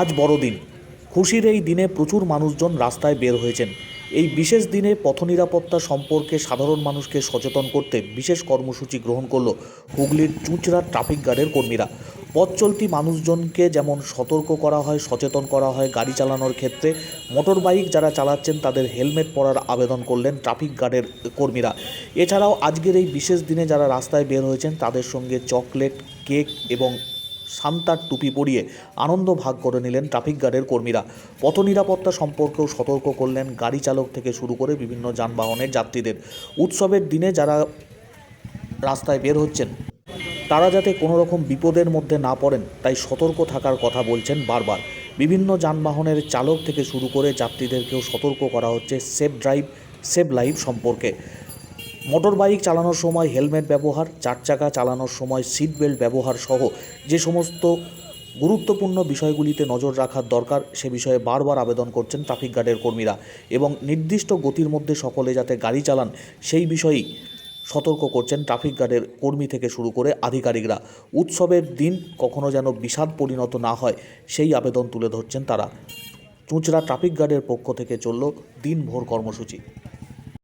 আজ বড়দিন। খুশির এই দিনে প্রচুর মানুষজন রাস্তায় বের হয়েছেন। এই বিশেষ দিনে পথ নিরাপত্তা সম্পর্কে সাধারণ মানুষকে সচেতন করতে বিশেষ কর্মসূচি গ্রহণ করল হুগলির চুঁচড়া ট্রাফিক গার্ডের কর্মীরা। পথ চলতি মানুষজনকে যেমন সতর্ক করা হয়, সচেতন করা হয় গাড়ি চালানোর ক্ষেত্রে, মোটর বাইক যারা চালাচ্ছেন তাদের হেলমেট পরার আবেদন করলেন ট্রাফিক গার্ডের কর্মীরা। এছাড়াও আজকের এই বিশেষ দিনে যারা রাস্তায় বের হয়েছেন তাদের সঙ্গে চকলেট, কেক এবং সান্তার টুপি পরিয়ে আনন্দ ভাগ করে নিলেন ট্রাফিক গার্ডের কর্মীরা। পথ নিরাপত্তা সম্পর্কেও সতর্ক করলেন গাড়ি চালক থেকে শুরু করে বিভিন্ন যানবাহনের যাত্রীদের। উৎসবের দিনে যারা রাস্তায় বের হচ্ছেন, তারা যাতে কোনো রকম বিপদের মধ্যে না পড়েন, তাই সতর্ক থাকার কথা বলছেন বারবার। বিভিন্ন যানবাহনের চালক থেকে শুরু করে যাত্রীদেরকেও সতর্ক করা হচ্ছে সেফ ড্রাইভ সেভ লাইফ সম্পর্কে। মোটর বাইক চালানোর সময় হেলমেট ব্যবহার চার চাকা চালানোর সময় সিট বেল্ট ব্যবহার সহ যে সমস্ত গুরুত্বপূর্ণ বিষয়গুলিতে নজর রাখার দরকার, সে বিষয়ে বারবার আবেদন করছেন ট্রাফিক গার্ডের কর্মীরা এবং নির্দিষ্ট গতির মধ্যে সকলে যাতে গাড়ি চালান, সেই বিষয়েই সতর্ক করছেন ট্রাফিক গার্ডের কর্মী থেকে শুরু করে আধিকারিকরা। উৎসবের দিন কখনো যেন বিষাদ পরিণত না হয়, সেই আবেদন তুলে ধরছেন তারা। চুঁচড়া ট্রাফিক গার্ডের পক্ষ থেকে চলল দিনভর কর্মসূচি।